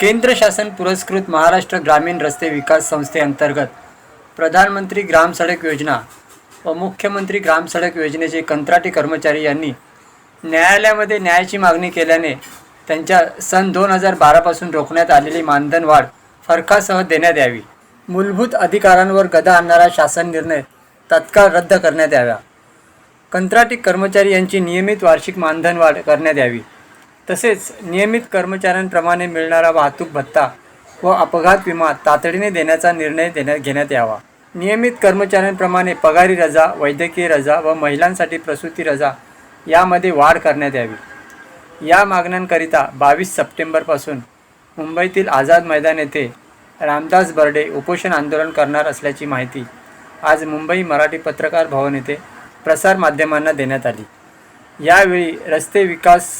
केंद्र शासन पुरस्कृत महाराष्ट्र ग्रामीण रस्ते विकास संस्थेअंतर्गत प्रधानमंत्री ग्राम सडक योजना व मुख्यमंत्री ग्राम सडक योजनेचे कंत्राटी कर्मचारी यांनी न्यायालयामध्ये न्यायाची मागणी केल्याने त्यांच्या सन दोन हजार बारापासून रोखण्यात आलेली मानधन वाढ फरकासह देण्यात यावी. मूलभूत अधिकारांवर गदा आणणारा शासन निर्णय तत्काळ रद्द करण्यात यावा. कंत्राटी कर्मचारी यांची नियमित वार्षिक मानधन वाढ करण्यात यावी. तसेच नियमित कर्मचाऱ्यांप्रमाणे मिळणारा वाहतूक भत्ता व अपघात विमा तातडीने देण्याचा निर्णय देण्यात घेण्यात यावा. नियमित कर्मचाऱ्यांप्रमाणे पगारी रजा वैद्यकीय रजा व महिलांसाठी प्रसूती रजा यामध्ये वाढ करण्यात यावी. या मागण्यांकरिता बावीस सप्टेंबरपासून मुंबईतील आझाद मैदान येथे रामदास बर्डे उपोषण आंदोलन करणार असल्याची माहिती आज मुंबई मराठी पत्रकार भवन येथे प्रसारमाध्यमांना देण्यात आली. यावेळी रस्ते विकास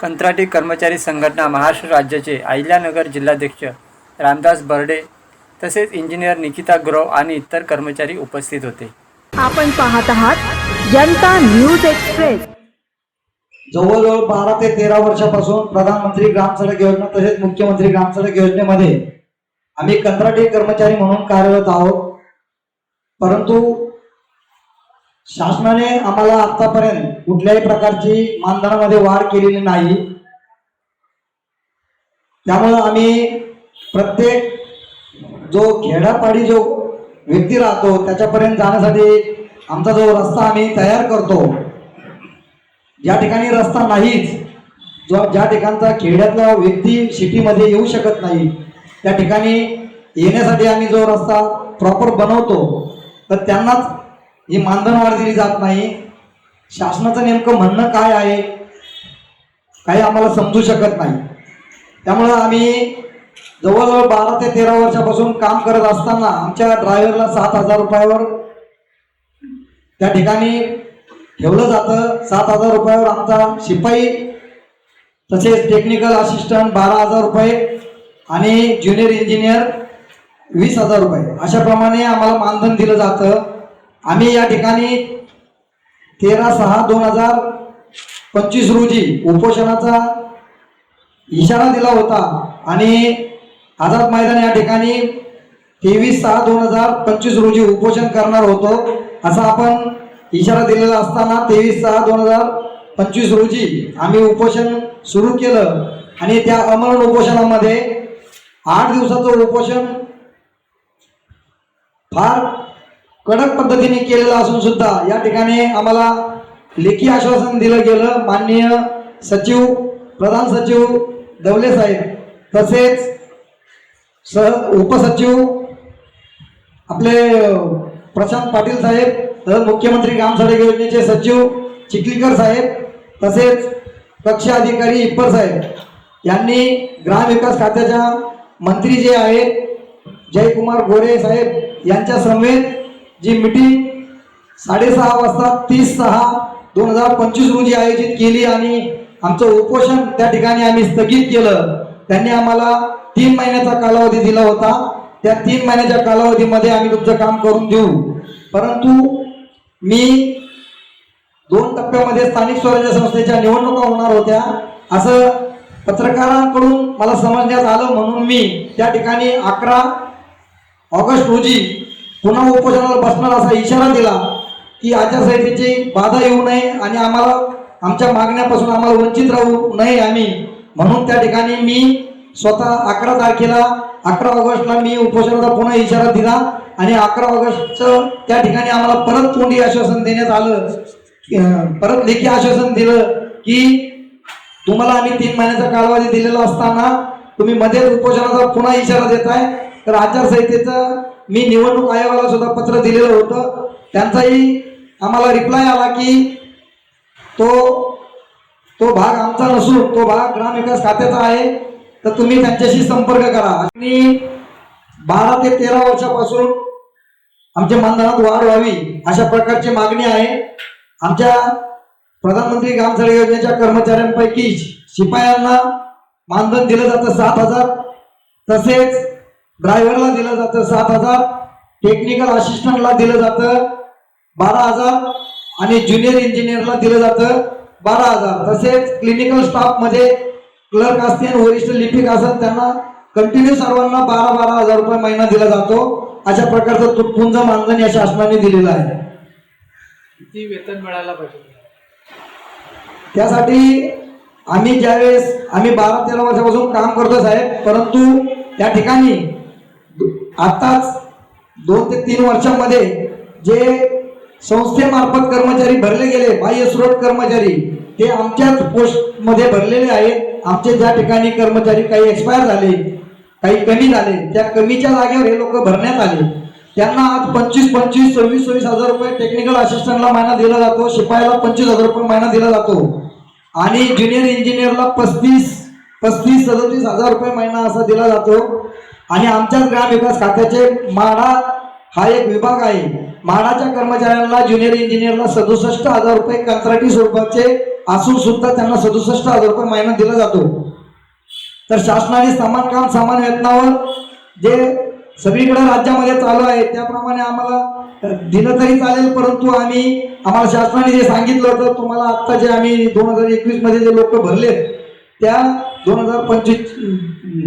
कंत्राटी कर्मचारी संघटना महाराष्ट्र राज्याचे अहिल्यानगर जिल्हाध्यक्ष रामदास बर्डे तसेच इंजिनियर निकिता गुरव आणि इतर कर्मचारी उपस्थित होते. आपण पाहत आहात जनता न्यूज एक्सप्रेस. जवळजवळ बारा ते तेरा वर्षापासून प्रधानमंत्री ग्राम सडक योजना तसेच मुख्यमंत्री ग्राम सडक योजनेमध्ये आम्ही कंत्राटी कर्मचारी म्हणून कार्यरत आहोत. परंतु शासनाने आम्हाला आतापर्यंत कुठल्याही प्रकारची मानधनामध्ये वाढ केलेली नाही. त्यामुळं आम्ही प्रत्येक जो खेडापाडी जो व्यक्ती राहतो त्याच्यापर्यंत जाण्यासाठी आमचा जो रस्ता आम्ही तयार करतो ज्या ठिकाणी रस्ता नाहीच जो ज्या ठिकाणचा खेड्यातला व्यक्ती सिटीमध्ये येऊ शकत नाही त्या ठिकाणी येण्यासाठी आम्ही जो रस्ता प्रॉपर बनवतो तर त्यांनाच ही मानधन वाढ दिली जात नाही. शासनाचं नेमकं म्हणणं काय आहे? काही आम्हाला समजू शकत नाही. त्यामुळं आम्ही जवळजवळ बारा ते तेरा वर्षापासून काम करत असताना आमच्या ड्रायव्हरला सात हजार रुपयावर त्या ठिकाणी ठेवलं जातं. सात हजार रुपयावर आमचा शिपाई तसेच टेक्निकल असिस्टंट बारा हजार रुपये आणि ज्युनियर इंजिनियर वीस हजार रुपये. अशाप्रमाणे आम्हाला मानधन दिलं जातं. आम्ही या ठिकाणी तेरा सहा दोन हजार पंचवीस रोजी उपोषणाचा इशारा दिला होता. आणि आझाद मैदान या ठिकाणी तेवीस सहा दोन हजार पंचवीस रोजी उपोषण करणार होतो असा आपण इशारा दिलेला असताना तेवीस सहा दोन हजार पंचवीस रोजी आम्ही उपोषण सुरू केलं. आणि त्या अमरण उपोषणामध्ये आठ दिवसाचं उपोषण फार कडक पद्धतीने केलेला असून सुद्धा या ठिकाणी आम्हाला लेखी आश्वासन दिलं गेलं. माननीय सचिव प्रधान सचिव दवले साहेब तसेच सह उपसचिव आपले प्रशांत पाटील साहेब तर मुख्यमंत्री ग्राम सडक योजनेचे सचिव चिखलीकर साहेब तसेच कक्ष अधिकारी इप्पर साहेब यांनी ग्रामविकास खात्याच्या मंत्री जे आहेत जयकुमार गोरे साहेब यांच्या समवेत जी मिटिंग साडेसहा वाजता तीस सहा दोन हजार पंचवीस रोजी आयोजित केली आणि आमचं उपोषण त्या ठिकाणी आम्ही स्थगित केलं. त्यांनी आम्हाला तीन महिन्याचा कालावधी दिला होता. त्या तीन महिन्याच्या कालावधीमध्ये आम्ही तुमचं काम करून देऊ. परंतु मी दोन टप्प्यामध्ये स्थानिक स्वराज्य संस्थेच्या निवडणुका होणार होत्या. असं पत्रकारांकडून मला समजण्यात आलं म्हणून मी त्या ठिकाणी अकरा ऑगस्ट रोजी पुन्हा उपोषणाला बसणार असा इशारा दिला की आचारसंहितेची बाधा येऊ नये आणि आम्हाला आमच्या मागण्यापासून आम्हाला वंचित राहू नये आम्ही. म्हणून त्या ठिकाणी मी स्वतः अकरा तारखेला अकरा ऑगस्टला मी उपोषणाचा पुन्हा इशारा दिला आणि अकरा ऑगस्टचं त्या ठिकाणी आम्हाला परत तोंडी आश्वासन देण्यात आलं परत लेखी आश्वासन दिलं की तुम्हाला आम्ही तीन महिन्याचा कालावधी दिलेला असताना तुम्ही मध्ये उपोषणाचा पुन्हा इशारा देताय. तर आचारसंहितेचं मी निवडणूक आयोगाला सुद्धा पत्र दिलेलं होतं. त्यांचाही आम्हाला रिप्लाय आला की तो तो भाग आमचा नसून तो भाग ग्रामविकास खात्याचा आहे. तर तुम्ही त्यांच्याशी संपर्क करा. आणि बारा ते तेरा वर्षापासून आमच्या मानधनात वाढ व्हावी अशा प्रकारची मागणी आहे. आमच्या प्रधानमंत्री ग्राम सडक योजनेच्या कर्मचाऱ्यांपैकी शिपायांना मानधन दिलं जातं सात हजार. तसेच ड्रायव्हरला दिलं जातं सात हजार टेक्निकल असिस्टंटला दिलं जातं बारा हजार आणि ज्युनियर इंजिनियरला दिलं जातं बारा हजार. तसेच क्लिनिकल स्टाफमध्ये क्लर्क असतील वरिष्ठ लिपिक असतात त्यांना कंटिन्यू सर्वांना बारा बारा हजार रुपये महिना दिला जातो. अशा प्रकारचं तुटपुंज मानधन या शासनाने दिलेलं आहे. किती वेतन मिळायला पाहिजे? त्यासाठी आम्ही ज्यावेळेस आम्ही बारा तेरा वर्षापासून काम करतो साहेब परंतु त्या ठिकाणी आताच दोन ते तीन वर्षामध्ये जे संस्थेमार्फत कर्मचारी भरले गेले बाह्य स्रोत कर्मचारी ते आमच्याच पोस्टमध्ये भरलेले आहेत. आमचे ज्या ठिकाणी कर्मचारी काही एक्सपायर झाले काही कमी झाले त्या कमीच्या जागेवर हे लोक भरण्यात आले. त्यांना आज पंचवीस पंचवीस सव्वीस सव्वीस हजार रुपये टेक्निकल असिस्टंटला महिना दिला जातो शिपायाला पंचवीस हजार रुपये महिना दिला जातो. आणि ज्युनियर इंजिनियरला पस्तीस पस्तीस सदतीस हजार रुपये महिना असा दिला जातो. आणि आमच्याच ग्रामविकास खात्याचे माडा हा एक विभाग आहे. माडाच्या कर्मचाऱ्यांना ज्युनियर इंजिनियरला सदुसष्ट हजार रुपये कंत्राटी स्वरूपाचे असून सुद्धा त्यांना सदुसष्ट हजार रुपये महिना दिला जातो. तर शासनाने समान काम समान वेतनावर जे सगळीकडे राज्यामध्ये चालू आहे त्याप्रमाणे आम्हाला दिलं तरी चालेल परंतु आम्ही आम्हाला शासनाने जे सांगितलं होतं तुम्हाला आत्ता जे आम्ही दोन हजार एकवीसमध्ये जे लोक भरले त्या दोन हजार पंचवीस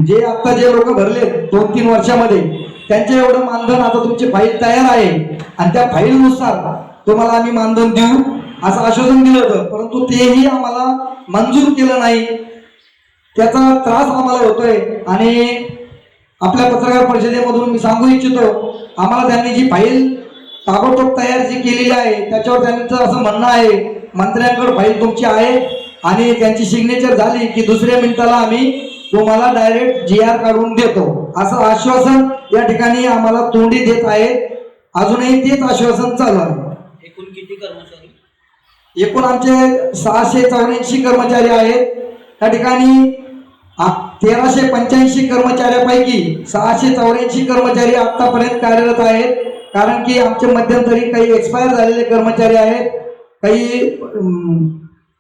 जे आत्ता जे लोक भरले दोन तीन वर्षामध्ये त्यांचे एवढं मानधन आता तुमची फाईल तयार आहे. आणि त्या फाईलनुसार तुम्हाला आम्ही मानधन देऊ असं आश्वासन दिलं होतं. परंतु तेही आम्हाला मंजूर केलं नाही. त्याचा त्रास आम्हाला होतोय. आणि आपल्या पत्रकार परिषदेमधून मी सांगू इच्छितो आम्हाला त्यांनी जी फाईल ताबडतोब तयार जी केलेली आहे त्याच्यावर त्यांचं असं म्हणणं आहे मंत्र्यांकडे फाईल तुमची आहे आणि त्यांची सिग्नेचर झाली की दुसऱ्या मिनिटाला आम्ही तुम्हाला डायरेक्ट जी आर काढून देतो. असं आश्वासन या ठिकाणी आम्हाला तोंडी देत आहेत अजूनही तेच आश्वासन चालू आहे. एकूण किती कर्मचारी? एकूण आमचे सहाशे चौऱ्याऐंशी कर्मचारी आहेत. त्या ठिकाणी तेराशे पंच्याऐंशी कर्मचाऱ्यापैकी सहाशे चौऱ्याऐंशी कर्मचारी आतापर्यंत कार्यरत आहेत. कारण की आमचे मध्यंतरी काही एक्सपायर झालेले कर्मचारी आहेत. काही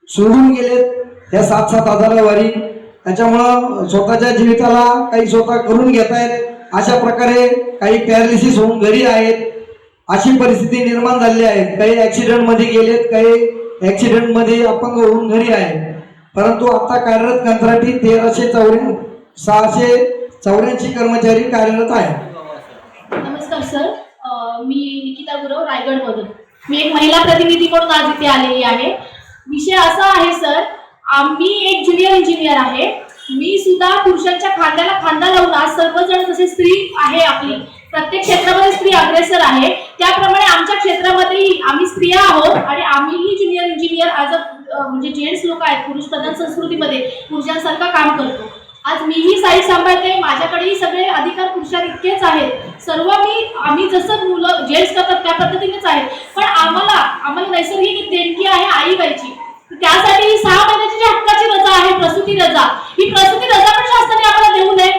सोडून गेलेत या सात सात हजारावारी त्याच्यामुळं स्वतःच्या जीविताला काही स्वतः करून घेत आहेत अशा प्रकारे काही पॅरालिसिस होऊन घरी आहेत. अशी परिस्थिती निर्माण झालेली आहे. काही ॲक्सिडेंटमध्ये गेलेत काही ॲक्सिडेंटमध्ये अपंग होऊन घरी आहे परंतु आता कार्यरत कंत्राटी तेराशे चौऱ्या सहाशे चौऱ्याऐंशी कर्मचारी कार्यरत आहे नमस्कार सर. मी निकिता गुरव रायगडमधून. मी एक महिला प्रतिनिधी म्हणून आज इथे आलेली आहे. विषय असा आहे सर आम्ही एक ज्युनियर इंजिनियर आहे. मी सुद्धा पुरुषांच्या खांद्याला खांदा लावून आज सर्वजण जसे स्त्री आहे आपली प्रत्येक क्षेत्रामध्ये स्त्री अग्रेसर आहे. त्याप्रमाणे आमच्या क्षेत्रामध्येही आम्ही स्त्रिया आहोत आणि आम्हीही ज्युनियर इंजिनियर आज अ म्हणजे जेंट्स लोक आहेत पुरुष प्रधान संस्कृतीमध्ये पुरुषांसारखं काम करतो. आज मीही साई सांभाळते माझ्याकडेही सगळे अधिकार पुरुषां इतकेच आहेत. सर्व मी आम्ही जसं मुलं जेंट्स करतात त्या पद्धतीनेच आहेत पण आम्हाला आम्हाला नैसर्गिक देणगी आहे आई बाईची. त्यासाठी ही सहा महिन्याची जी हक्काची रजा आहे प्रसूती रजा. ही प्रसूती रजा पण शासनाने आम्हाला देऊ नये.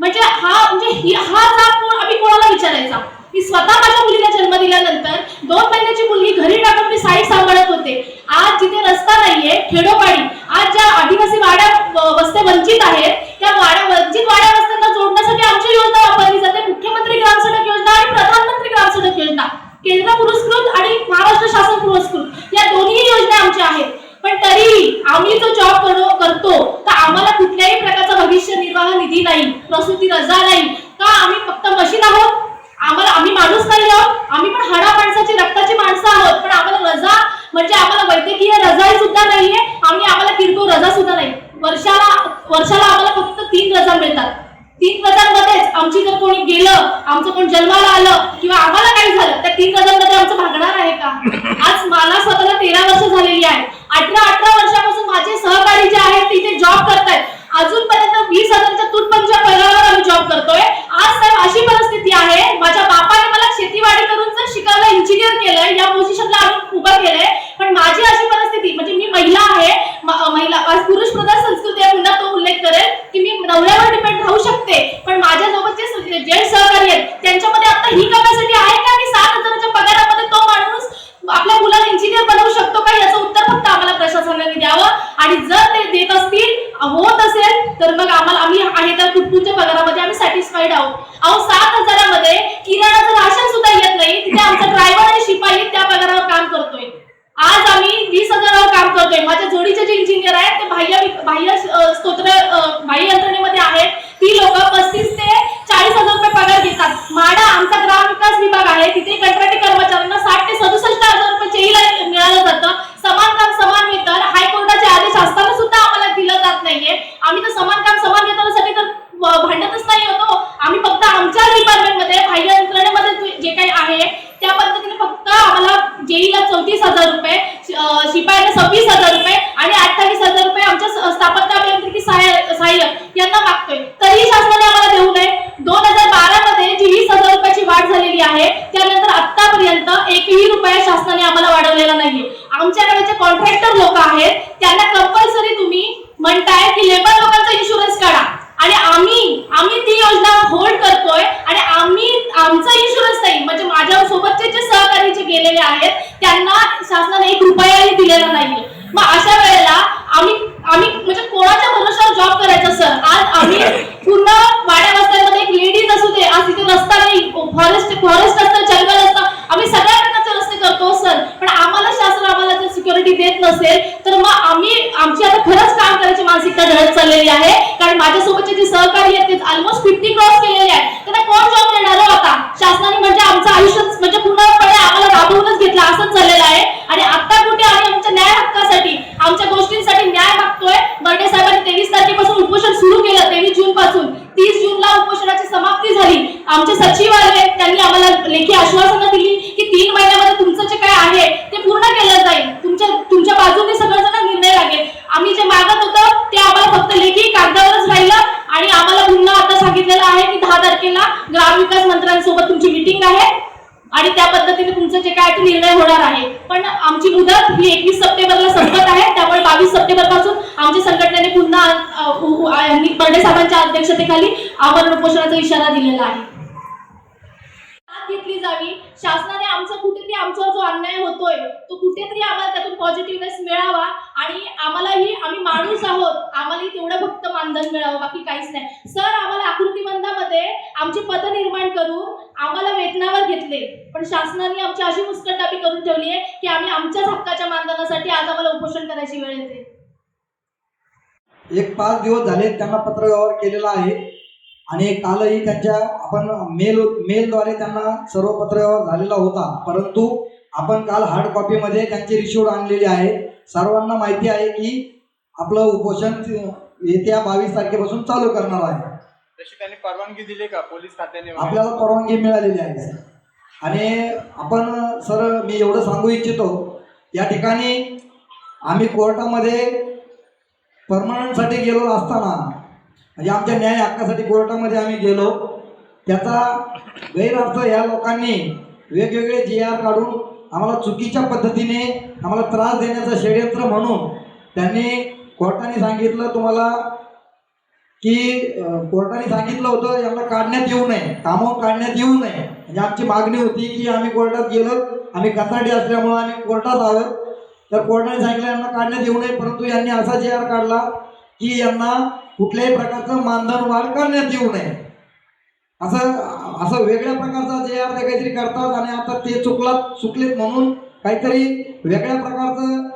म्हणजे हा म्हणजे ही हा जाब कोण आम्ही कोणाला विचारायचा? मी स्वतः माझ्या मुलीला जन्म दिल्यानंतर दोन महिन्याची मुलगी घरी टाकून मी साई सांभाळत होते. आज जिथे रस्ता नाहीये खेडोपाडी आज ज्या आदिवासी वाड्या व- वस्त्या वंचित आहेत त्या वाड्या वंचित वाड्या वस्त्यांना जोडण्यासाठी आमची योजना वापरली जाते मुख्यमंत्री ग्रामसडक योजना आणि प्रधानमंत्री ग्रामसडक योजना केंद्र पुरस्कृत आणि महाराष्ट्र शासन पुरस्कृत या दोन्ही योजना आमच्या आहेत पण तरीही आम्ही जो जॉब करो करतो तर आम्हाला कुठल्याही प्रकारचा भविष्य निर्वाह निधी नाही प्रसूती रजा नाही का आम्ही फक्त मशीन आहोत आम्हाला आम्ही माणूस नाही आहोत आम्ही पण हाडा माणसाची रक्ताची माणसं आहोत. पण आम्हाला रजा म्हणजे आम्हाला वैद्यकीय रजाही सुद्धा नाहीये. आम्ही आम्हाला किरकोळ रजा सुद्धा नाही. वर्षाला वर्षाला आम्हाला फक्त तीन रजा मिळतात. तीन रजांमध्येच आमची जर कोणी गेलं आमचं कोण जन्माला आलं किंवा आम्हाला काही झालं त्या तीन रजांमध्ये आमचं भागणार आहे का? आज मला स्वतःला तेरा वर्ष झालेली आहे. अठरा अठरा वर्षापासून माझे सहकारी जे आहेत तिथे जॉब करतायत. अजूनपर्यंत वीस हजारच्या तुटपंच्या पगारावर आम्ही जॉब करतोय. आज साहेब अशी परिस्थिती आहे माझ्या बापाने मला शेतीवाडी करून जर शिकायला इंजिनियर केलंय या पोझिशनला आणून उभं केलंय. पण माझी अशी परिस्थिती म्हणजे मी महिला आहे महिला आज पुरुष प्रधान संस्कृती आहे पुन्हा तो उल्लेख करेल की मी नवऱ्यावर डिपेंड राहू शकते. पण माझ्यासोबत जे जेंट्स सहकारी आहेत त्यांच्यामध्ये आता ही कॅपॅसिटी आहे का? की सात हजाराच्या पगारामध्ये तो माणूस आपल्या मुलाला इंजिनियर बनवू शकतो का? याचं उत्तर फक्त आम्हाला प्रशासनाने द्यावं. आणि जर ते देत असतील होत असेल तर मग आम्हाला आम्ही आहे तर तुटपुंच्या पगारामध्ये आम्ही सॅटिस्फाईड आहोत. अहो सात हजारामध्ये किराणाचं राशन सुद्धा येत नाही. तिथे आमचा ड्रायव्हर आणि शिपाई त्या पगारावर काम करतोय. आज आम्ही वीस हजारावर काम करतोय. माझ्या जोडीचे जे इंजिनियर आहेत ते बाह्य बाह्य स्तोत्र बाह्य यंत्रणेमध्ये आहेत. ती लोक पस्तीस ते चाळीस हजार रुपये पगार घेतात. माडा आमचा ग्रामविकास विभाग आहे. तिथे कंत्राटी कर्मचाऱ्यांना साठ ते सदुसष्ट हजार रुपये चेईला मिळालं जातं. समान काम समान वेतन हायकोर्टाचे आदेश असताना सुद्धा आम्हाला दिलं जात नाहीये. आम्ही तर समान काम समान वेतनासाठी तर भांडतच नाही होतो. आम्ही फक्त आमच्या डिपार्टमेंटमध्ये बाह्य यंत्रणेमध्ये जे- काही आहे त्या पद्धतीने फक्त आम्हाला जेईला चौतीस हजार रुपये शिपायाला सव्वीस हजार रुपये आणि अठ्ठावीस हजार रुपये आमच्या स्थापत्य अभियांत्रिकी सहाय्य सहाय्यक यांना मागतोय तरीही शासनाने आम्हाला देऊ नये दोन हजार बारा मध्ये जी वीस हजार रुपयाची वाढ झालेली आहे त्यानंतर आतापर्यंत एकही रुपया शासनाने आम्हाला वाढवलेला नाहीये आमच्याकडे जे कॉन्ट्रॅक्टर लोक आहेत त्यांना कंपल्सरी तुम्ही म्हणताय की लेबर लोकांचा इन्शुरन्स काढा. आणि आम्ही आम्ही ती योजना होल्ड करतोय आणि आम्ही आमचा इन्शुरन्स नाही म्हणजे माझ्या सोबतचे जे सहकारी जे गेलेले आहेत त्यांना शासनाने एक रुपयाही दिलेला नाहीये. मग अशा वेळेला आम्ही आम्ही म्हणजे कोणाच्या भरोशावर जॉब करायचा सर आज आम्ही पूर्ण वाड्या वस्त्यांमध्ये एक लेडीज असू दे आज तिथे रस्ता नाही फॉरेस्ट फॉरेस्ट असतं जंगल असतं आम्ही सगळ्या प्रकारचे रस्ते करतो सर पण आम्हाला शासन आम्हाला जर सिक्युरिटी देत नसेल तर मग आम्ही आमची आता खरंच काम करायची मानसिकता ढळत चाललेली आहे कारण माझ्यासोबतचे जे सहकारी आहेत ते ऑलमोस्ट फिफ्टी क्रॉस केलेले आहेत त्यांना कोण जॉब देणार हो आता शासनाने म्हणजे आमचं आयुष्य म्हणजे पूर्णपणे आम्हाला राबवूनच घेतलं असंच झालेलं आहे आणि आता कुठे आम्ही आमच्या न्याय हक्कासाठी आमच्या गोष्टींसाठी न्याय मागतोय बर्डे साहेबांनी तेवीस तारखेपासून उपोषण सुरू केलं तेवीस जून पासून तीस जूनला उपोषणाची समाप्ती झाली आमचे सचिव आले त्यांनी आम्हाला लेखी आश्वासनं दिली की तीन महिन्यामध्ये तुमचं जे काय आहे ते पूर्ण केलं जाईल तुमच्या तुमच्या बाजूने सगळं निर्णय लागेल आम्ही जे मागत होतो ते आम्हाला फक्त लेखी कागदावरच राहिलं आणि आम्हाला पुन्हा आता सांगितलेलं आहे की दहा तारखेला ग्रामविकास मंत्र्यांसोबत तुमची मिटिंग आहे आणि त्या पद्धतीने तुमचं जे काय ते निर्णय होणार आहे पण आमची मुदत ही एकवीस सप्टेंबरला संपत आहे त्यामुळे बावीस सप्टेंबरपासून आमच्या संघटनेने पुन्हा अ, उ- उ- आ- यांनी बर्डे साहेबांच्या अध्यक्षतेखाली आमरण उपोषणाचा इशारा दिलेला आहे. घेतली जावी. शासनाने आमचा कुठेतरी आमच्यावर जो अन्याय होतोय तो कुठेतरी आम्हाला त्यातून पॉझिटिव्हनेस मिळावा आणि आम्हालाही आम्ही माणूस आहोत आम्हालाही तेवढं फक्त मानधन मिळावं बाकी काहीच नाही. सर आम्हाला आकृतीबंधामध्ये आमची पद निर्माण करून आम्हाला वेतनावर घेतले. पण शासनाने आमची अशी मुस्कटापी करून ठेवली आहे की आम्ही आमच्याच हक्काच्या मानधनासाठी आज आम्हाला उपोषण करायची वेळ येते. एक पाच दिवस झाले त्यांना पत्रव्यवहार केलेला आहे. आणि कालही त्यांच्या आपण मेल मेलद्वारे त्यांना सर्व पत्रव्यवहार झालेला होता. परंतु आपण काल हार्ड कॉपीमध्ये त्यांची रिसिव्ह आणलेली आहे. सर्वांना माहिती आहे की आपलं उपोषण येत्या बावीस तारखेपासून चालू करणार आहे. तशी त्यांनी परवानगी दिली का? पोलीस खात्याने? आपल्याला परवानगी मिळालेली आहे. आणि आपण सर मी एवढं सांगू इच्छितो या ठिकाणी आम्ही कोर्टामध्ये परमनंटसाठी गेलो असताना म्हणजे आमच्या न्याय हक्कासाठी कोर्टामध्ये आम्ही गेलो. त्याचा गैरअर्थ या लोकांनी वेगवेगळे जी आर काढून आम्हाला चुकीच्या पद्धतीने आम्हाला त्रास देण्याचं षडयंत्र म्हणून त्यांनी कोर्टाने सांगितलं तुम्हाला की कोर्टाने सांगितलं होतं यांना काढण्यात येऊ नये कामावर काढण्यात येऊ नये. म्हणजे आमची मागणी होती की आम्ही कोर्टात गेलो आम्ही कचाडी असल्यामुळं आम्ही कोर्टात आहोत तर कोर्टाने सांगितलं यांना काढण्यात येऊ नये परंतु यांनी असा जे आर काढला की यांना कुठल्याही प्रकारचं मानधन वाढ करण्यात येऊ नये. असं असं वेगळ्या प्रकारचा जे आर काहीतरी करतात आणि आता ते चुकलात चुकलेत म्हणून काहीतरी वेगळ्या प्रकारचं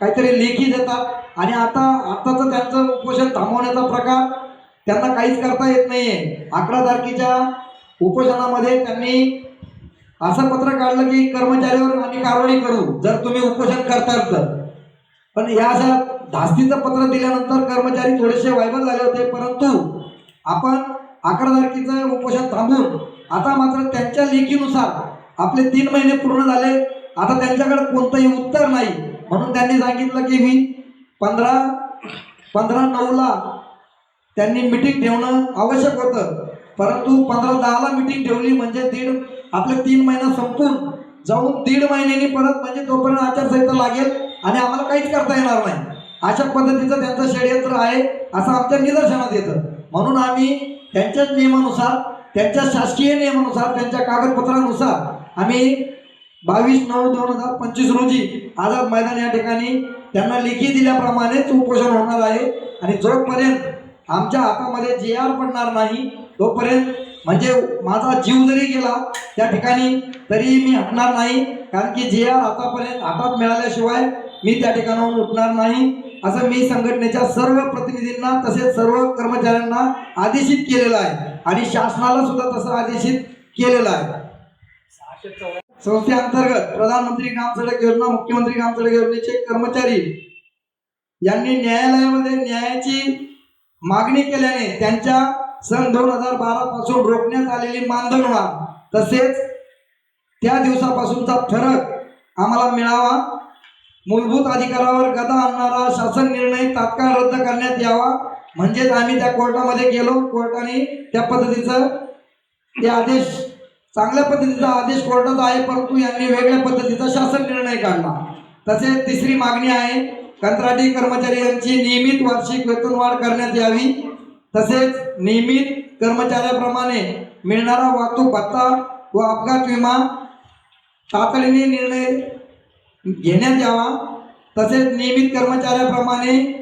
काहीतरी लेखी देतात. आणि आता आत्ताचं त्यांचं उपोषण थांबवण्याचा प्रकार त्यांना काहीच करता येत नाहीये. अकरा तारखेच्या उपोषणामध्ये त्यांनी असं पत्र काढलं की कर्मचाऱ्यावर आम्ही कारवाई करू जर तुम्ही उपोषण करताल तर. पण या अशा धास्तीचं पत्र दिल्यानंतर कर्मचारी थोडेसे वायबल झाले होते परंतु आपण अकरा तारखेचं उपोषण थांबून आता मात्र त्यांच्या लेखीनुसार आपले तीन महिने पूर्ण झाले. आता त्यांच्याकडे कोणतंही उत्तर नाही. म्हणून त्यांनी सांगितलं की मी पंधरा पंधरा नऊला त्यांनी मिटिंग ठेवणं आवश्यक होतं. परंतु पंधरा दहाला मिटिंग ठेवली म्हणजे दीड आपले तीन महिना संपून जाऊन दीड महिन्यांनी परत म्हणजे तोपर्यंत आचारसंहिता लागेल आणि आम्हाला काहीच करता येणार नाही. अशा पद्धतीचं त्यांचं षडयंत्र आहे असं आमच्या निदर्शनात येतं. म्हणून आम्ही त्यांच्याच नियमानुसार त्यांच्या शासकीय नियमानुसार त्यांच्या कागदपत्रानुसार आम्ही बावीस नऊ दोन हजार पंचवीस रोजी आझाद मैदान या ठिकाणी त्यांना लेखी दिल्याप्रमाणेच उपोषण होणार आहे. आणि जोपर्यंत आमच्या हातामध्ये जे आर पडणार नाही तोपर्यंत म्हणजे माझा जीव जरी गेला त्या ठिकाणी तरीही मी हटणार नाही. कारण की जे आर आतापर्यंत हातात मिळाल्याशिवाय मी त्या ठिकाणाहून उठणार नाही. असं मी संघटनेच्या सर्व प्रतिनिधींना तसेच सर्व कर्मचाऱ्यांना आदेशित केलेलं आहे. आणि शासनाला सुद्धा तसं आदेशित केलेलं आहे. संस्थेअंतर्गत प्रधानमंत्री ग्राम सडक योजना मुख्यमंत्री ग्राम सडक योजनेचे कर्मचारी यांनी न्यायालयामध्ये न्यायाची मागणी केल्याने त्यांच्या सन दोन हजार बारा पासून रोखण्यात आलेली मानधनवाढ तसेच त्या दिवसापासूनचा फरक आम्हाला मिळावा मूलभूत अधिकारावर गदा आणणारा शासन निर्णय तात्काळ रद्द करण्यात यावा. म्हणजेच आम्ही त्या कोर्टामध्ये गेलो. कोर्टाने त्या पद्धतीचं ते आदेश चांगल्या पद्धतीचा आदेश कोर्टाचा आहे परंतु यांनी वेगळ्या पद्धतीचा शासन निर्णय काढला. तसेच तिसरी मागणी आहे कंत्राटी कर्मचारी यांची नियमित वार्षिक वेतनवाढ करण्यात यावी. तसेच नियमित कर्मचाऱ्याप्रमाणे मिळणारा वाहतूक भत्ता व अपघात विमा तातडीने निर्णय घेण्यात यावा. तसेच नियमित कर्मचाऱ्याप्रमाणे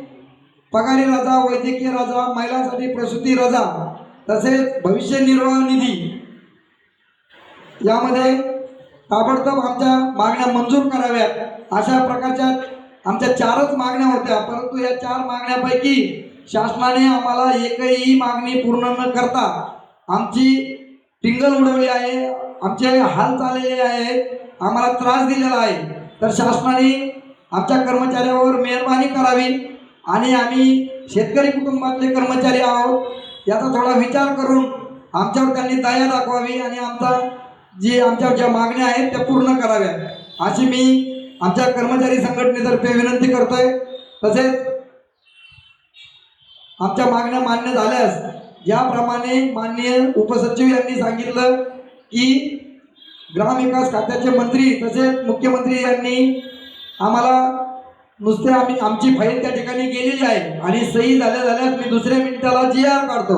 पगारी रजा वैद्यकीय रजा महिलांसाठी प्रसूती रजा तसेच भविष्य निर्वाह निधी. यामध्ये ताबडतोब आमच्या मागण्या मंजूर कराव्यात. अशा प्रकारच्या आमच्या चारच मागण्या होत्या. परंतु या चार मागण्यापैकी शासनाने आम्हाला एकही मागणी पूर्ण न करता आमची टिंगल उडवली आहे. आमचे हाल चाललेले आहे. आम्हाला त्रास दिलेला आहे. तर शासनाने आमच्या कर्मचाऱ्यावर मेहरबानी करावी आणि आम्ही शेतकरी कुटुंबातले कर्मचारी आहोत. याचा थोडा विचार करून आमच्यावर त्यांनी दया दाखवावी आणि आमचा जी आमच्या ज्या मागण्या आहेत त्या पूर्ण कराव्यात. अशी मी आमच्या कर्मचारी संघटनेतर्फे विनंती करतोय. तसेच आमच्या मागण्या मान्य झाल्यास ज्याप्रमाणे माननीय उपसचिव यांनी सांगितलं की ग्रामविकास खात्याचे मंत्री तसेच मुख्यमंत्री यांनी आम्हाला नुसते आम्ही आमची फाईल त्या ठिकाणी गेलेली आहे आणि सही झाल्या झाल्यास मी दुसऱ्या मिनिटाला जी आर काढतो.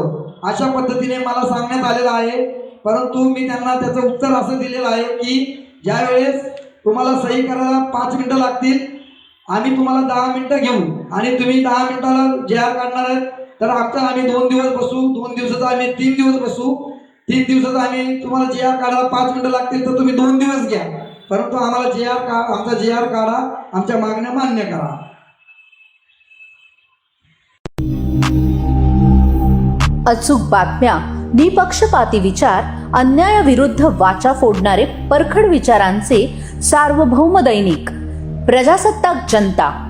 अशा पद्धतीने मला सांगण्यात आलेलं आहे. परंतु मी त्यांना त्याचं उत्तर असं दिलेलं आहे की ज्यावेळेस तुम्हाला सही करायला पाच मिनटं लागतील आम्ही तुम्हाला दहा मिनटं घेऊ. आणि तुम्ही दहा मिनटाला जे आर काढणार आहेत तर आमचा आम्ही दोन दिवस बसू दोन दिवसाचा आम्ही तीन दिवस बसू. तीन दिवसात आम्ही तुम्हाला जे आर काढायला पाच मिनिटं लागतील तर तुम्ही दोन दिवस घ्या. परंतु आम्हाला जे आर का आमचा जे आर काढा आमच्या मागण्या मान्य करा. अचूक बातम्या निपक्षपाती विचार अन्यायाविरुद्ध वाचा फोडणारे परखड विचारांचे सार्वभौम दैनिक प्रजासत्ताक जनता.